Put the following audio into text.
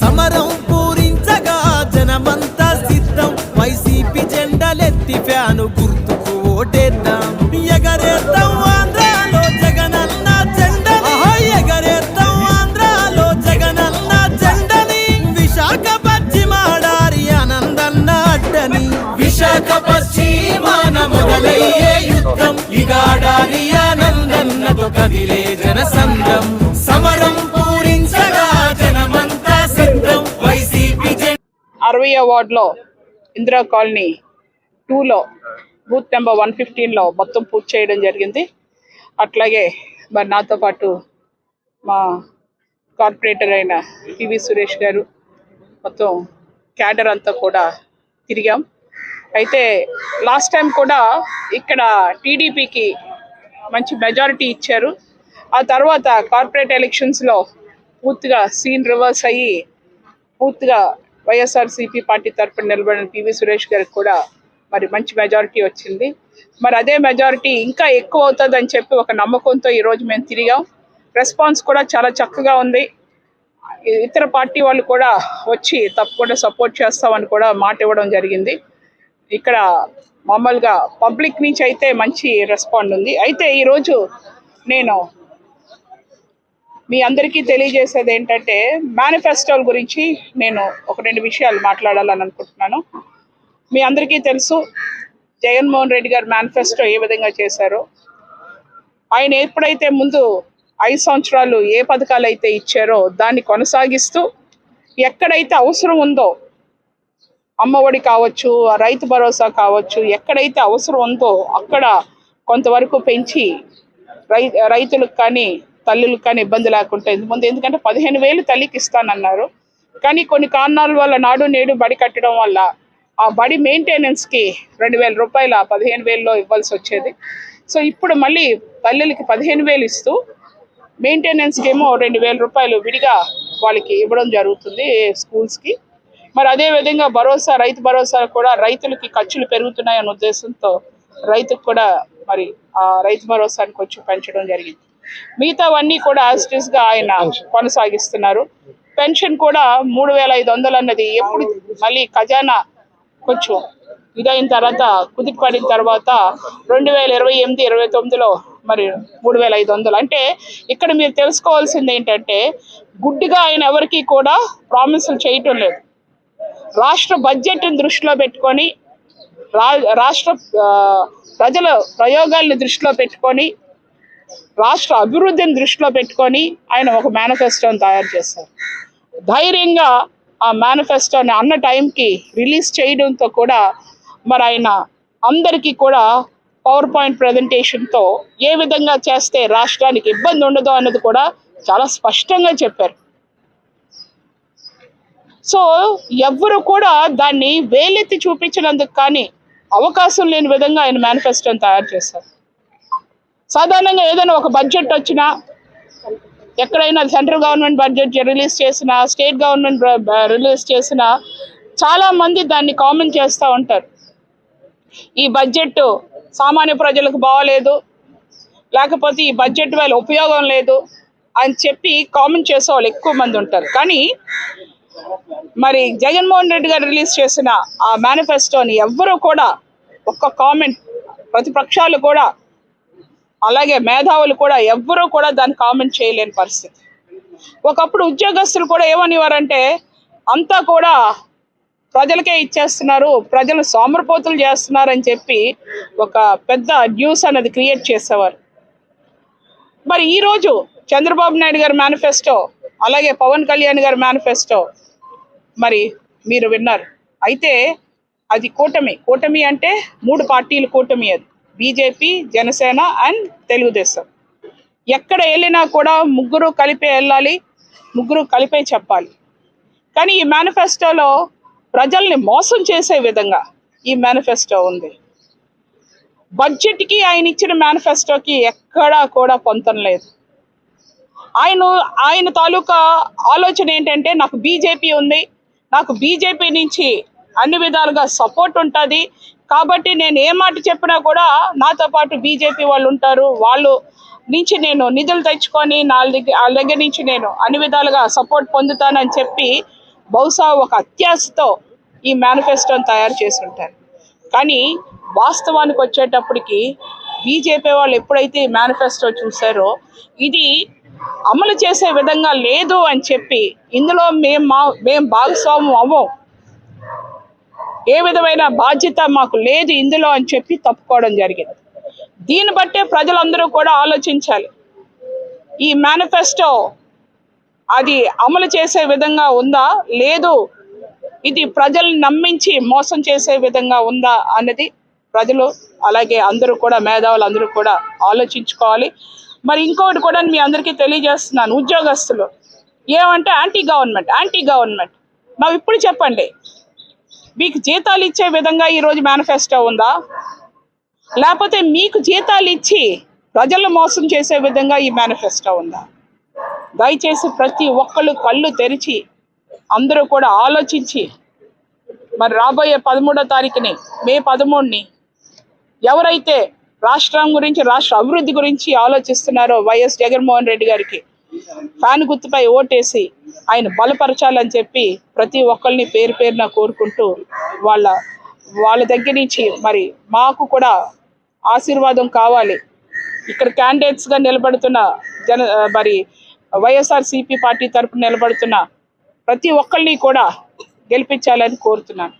సమరం పూరించగా జనమంతా సిద్ధం. వైసీపీ జెండలెత్తి ఫ్యాను గుర్తుకు ఓటేద్దాం. ఎగరేద్దాం ఆంధ్రాలో జగనన్న జెండని. ఎగరేద్దాం ఆంధ్రాలో జగనన్న జెండని. విశాఖ పశ్చిమాడారి ఆనందన్న అడ్డని. విశాఖ పశ్చిమాన మొదలయ్యే యుద్ధం. ఇగాడారి ఆనందన్నతో కదిలే అరవై వార్డులో ఇందిరా కాలనీ టూలో బూత్ నెంబర్ వన్ ఫిఫ్టీన్లో మొత్తం పూర్తి చేయడం జరిగింది. అట్లాగే మరి నాతో పాటు మా కార్పొరేటర్ అయిన పివి సురేష్ గారు మొత్తం క్యాడర్ అంతా కూడా తిరిగాం. అయితే లాస్ట్ టైం కూడా ఇక్కడ టీడీపీకి మంచి మెజారిటీ ఇచ్చారు. ఆ తర్వాత కార్పొరేట్ ఎలక్షన్స్లో పూర్తిగా సీన్ రివర్స్ అయ్యి పూర్తిగా వైఎస్ఆర్సీపీ పార్టీ తరపున నిలబడిన పివి సురేష్ గారికి కూడా మరి మంచి మెజారిటీ వచ్చింది. మరి అదే మెజారిటీ ఇంకా ఎక్కువ అవుతుందని చెప్పి ఒక నమ్మకంతో ఈరోజు మేము తిరిగాం. రెస్పాన్స్ కూడా చాలా చక్కగా ఉంది. ఇతర పార్టీ వాళ్ళు కూడా వచ్చి తప్పకుండా సపోర్ట్ చేస్తామని కూడా మాట ఇవ్వడం జరిగింది. ఇక్కడ మామూలుగా పబ్లిక్ నుంచి అయితే మంచి రెస్పాండ్ ఉంది. అయితే ఈరోజు నేను మీ అందరికీ తెలియజేసేది ఏంటంటే మేనిఫెస్టోల గురించి నేను ఒక రెండు విషయాలు మాట్లాడాలని అనుకుంటున్నాను. మీ అందరికీ తెలుసు జగన్మోహన్ రెడ్డి గారు మేనిఫెస్టో ఏ విధంగా చేశారో. ఆయన ఎప్పుడైతే ముందు ఐదు సంవత్సరాలు ఏ పథకాలు అయితే ఇచ్చారో దాన్ని కొనసాగిస్తూ ఎక్కడైతే అవసరం ఉందో అమ్మఒడి కావచ్చు ఆ రైతు భరోసా కావచ్చు ఎక్కడైతే అవసరం ఉందో అక్కడ కొంతవరకు పెంచి రై రైతులకు కానీ తల్లులకు కానీ ఇబ్బంది లేకుండా ముందు ఎందుకంటే పదిహేను వేలు తల్లికి ఇస్తానన్నారు. కానీ కొన్ని కారణాల వల్ల నాడు నేడు బడి కట్టడం వల్ల ఆ బడి మెయింటెనెన్స్కి రెండు వేల రూపాయల పదిహేను వేలలో ఇవ్వాల్సి వచ్చేది. సో ఇప్పుడు మళ్ళీ తల్లులకి పదిహేను వేలు ఇస్తూ మెయింటెనెన్స్కి ఏమో రెండు వేల రూపాయలు విడిగా వాళ్ళకి ఇవ్వడం జరుగుతుంది స్కూల్స్కి. మరి అదే విధంగా భరోసా రైతు భరోసా కూడా రైతులకి ఖర్చులు పెరుగుతున్నాయనే ఉద్దేశంతో రైతుకు కూడా మరి ఆ రైతు భరోసాని కొంచెం పెంచడం జరిగింది. మిగతావన్నీ కూడా యాజ్గా ఆయన కొనసాగిస్తున్నారు. పెన్షన్ కూడా మూడు వేల ఐదు వందలు అన్నది ఎప్పుడు మళ్ళీ ఖజానా కొంచెం ఇదైన తర్వాత కుదిరిపడిన తర్వాత రెండు వేల ఇరవై ఎనిమిది ఇరవై తొమ్మిదిలో మరి మూడు వేల ఐదు వందలు. అంటే ఇక్కడ మీరు తెలుసుకోవాల్సింది ఏంటంటే గుడ్డిగా ఆయన ఎవరికి కూడా ప్రామిసులు చేయటం లేదు. రాష్ట్ర బడ్జెట్ని దృష్టిలో పెట్టుకొని రా రాష్ట్ర ప్రజల ప్రయోగాల్ని దృష్టిలో పెట్టుకొని రాష్ట్ర అభివృద్ధిని దృష్టిలో పెట్టుకొని ఆయన ఒక మేనిఫెస్టోని తయారు చేశారు. ధైర్యంగా ఆ మేనిఫెస్టోని అన్న టైంకి రిలీజ్ చేయడంతో కూడా మరి ఆయన అందరికీ కూడా పవర్ పాయింట్ ప్రజెంటేషన్తో ఏ విధంగా చేస్తే రాష్ట్రానికి ఇబ్బంది ఉండదు అన్నది కూడా చాలా స్పష్టంగా చెప్పారు. సో ఎవ్వరు కూడా దాన్ని వేలెత్తి చూపించినందుకు కానీ అవకాశం లేని విధంగా ఆయన మేనిఫెస్టోని తయారు చేశారు. సాధారణంగా ఏదైనా ఒక బడ్జెట్ వచ్చినా ఎక్కడైనా సెంట్రల్ గవర్నమెంట్ బడ్జెట్ రిలీజ్ చేసినా స్టేట్ గవర్నమెంట్ రిలీజ్ చేసినా చాలా మంది దాన్ని కామెంట్ చేస్తూ ఉంటారు. ఈ బడ్జెట్ సామాన్య ప్రజలకు బాగలేదు. లేకపోతే ఈ బడ్జెట్ వల్ల ఉపయోగం లేదు అని చెప్పి కామెంట్ చేసే వాళ్ళు ఎక్కువ మంది ఉంటారు. కానీ మరి జగన్మోహన్ రెడ్డి గారు రిలీజ్ చేసిన ఆ మేనిఫెస్టోని ఎవ్వరూ కూడా ఒక్క కామెంట్ ప్రతిపక్షాలు కూడా అలాగే మేధావులు కూడా ఎవ్వరూ కూడా దాన్ని కామెంట్ చేయలేని పరిస్థితి. ఒకప్పుడు ఉద్యోగస్తులు కూడా ఏమనేవారంటే అంతా కూడా ప్రజలకే ఇచ్చేస్తున్నారు ప్రజలు సోమరపోతులు చేస్తున్నారని చెప్పి ఒక పెద్ద న్యూస్ అనేది క్రియేట్ చేసేవారు. మరి ఈరోజు చంద్రబాబు నాయుడు గారి మేనిఫెస్టో అలాగే పవన్ కళ్యాణ్ గారి మేనిఫెస్టో మరి మీరు విన్నారు. అయితే అది కూటమి. కూటమి అంటే మూడు పార్టీలు కూటమి అది. BJP Janasena and Telugu Desam. ఎక్కడ వెళ్ళినా కూడా ముగ్గురు కలిపే వెళ్ళాలి ముగ్గురు కలిపే చెప్పాలి. కానీ ఈ మేనిఫెస్టోలో ప్రజల్ని మోసం చేసే విధంగా ఈ మేనిఫెస్టో ఉంది. బడ్జెట్కి ఆయన ఇచ్చిన మేనిఫెస్టోకి ఎక్కడా కూడా పొంతం లేదు. ఆయన ఆయన తాలూకా ఆలోచన ఏంటంటే నాకు బీజేపీ ఉంది నాకు బీజేపీ నుంచి అన్ని విధాలుగా సపోర్ట్ ఉంటుంది. కాబట్టి నేను ఏ మాట చెప్పినా కూడా నాతో పాటు బీజేపీ వాళ్ళు ఉంటారు. వాళ్ళు నుంచి నేను నిధులు తెచ్చుకొని నా దగ్గర వాళ్ళ దగ్గర నుంచి నేను అన్ని విధాలుగా సపోర్ట్ పొందుతానని చెప్పి బహుశా ఒక అత్యాశతో ఈ మేనిఫెస్టోని తయారు చేసి ఉంటారు. కానీ వాస్తవానికి వచ్చేటప్పటికి బీజేపీ వాళ్ళు ఎప్పుడైతే ఈ మేనిఫెస్టో చూసారో ఇది అమలు చేసే విధంగా లేదు అని చెప్పి ఇందులో మేము మా మేము భాగస్వామ్యం అవ్వం. ఏ విధమైన బాధ్యత మాకు లేదు ఇందులో అని చెప్పి తప్పుకోవడం జరిగింది. దీన్ని బట్టే ప్రజలందరూ కూడా ఆలోచించాలి. ఈ మేనిఫెస్టో అది అమలు చేసే విధంగా ఉందా? లేదు. ఇది ప్రజల్ని నమ్మించి మోసం చేసే విధంగా ఉందా అన్నది ప్రజలు అలాగే అందరూ కూడా మేధావులు అందరూ కూడా ఆలోచించుకోవాలి. మరి ఇంకొకటి కూడా మీ అందరికీ తెలియజేస్తున్నాను ఉద్యోగస్తులు. ఏమంటే యాంటీ గవర్నమెంట్ యాంటీ గవర్నమెంట్ నాకు ఇప్పుడు చెప్పండి. మీకు జీతాలు ఇచ్చే విధంగా ఈరోజు మేనిఫెస్టో ఉందా? లేకపోతే మీకు జీతాలు ఇచ్చి ప్రజలను మోసం చేసే విధంగా ఈ మేనిఫెస్టో ఉందా? దయచేసి ప్రతి ఒక్కళ్ళు కళ్ళు తెరిచి అందరూ కూడా ఆలోచించి మరి రాబోయే పదమూడో తారీఖుని మే పదమూడుని ఎవరైతే రాష్ట్రం గురించి రాష్ట్ర అభివృద్ధి గురించి ఆలోచిస్తున్నారో వైఎస్ జగన్మోహన్ రెడ్డి గారికి ఫ్యాన్ గుర్తుపై ఓటేసి ఆయన బలపరచాలని చెప్పి ప్రతి ఒక్కరిని పేరు పేరున కోరుకుంటూ వాళ్ళ వాళ్ళ దగ్గర నుంచి మరి మాకు కూడా ఆశీర్వాదం కావాలి. ఇక్కడ క్యాండిడేట్స్గా నిలబడుతున్న జన మరి వైఎస్ఆర్ సిపి పార్టీ తరపున నిలబడుతున్న ప్రతి ఒక్కరిని కూడా గెలిపించాలని కోరుతున్నాను.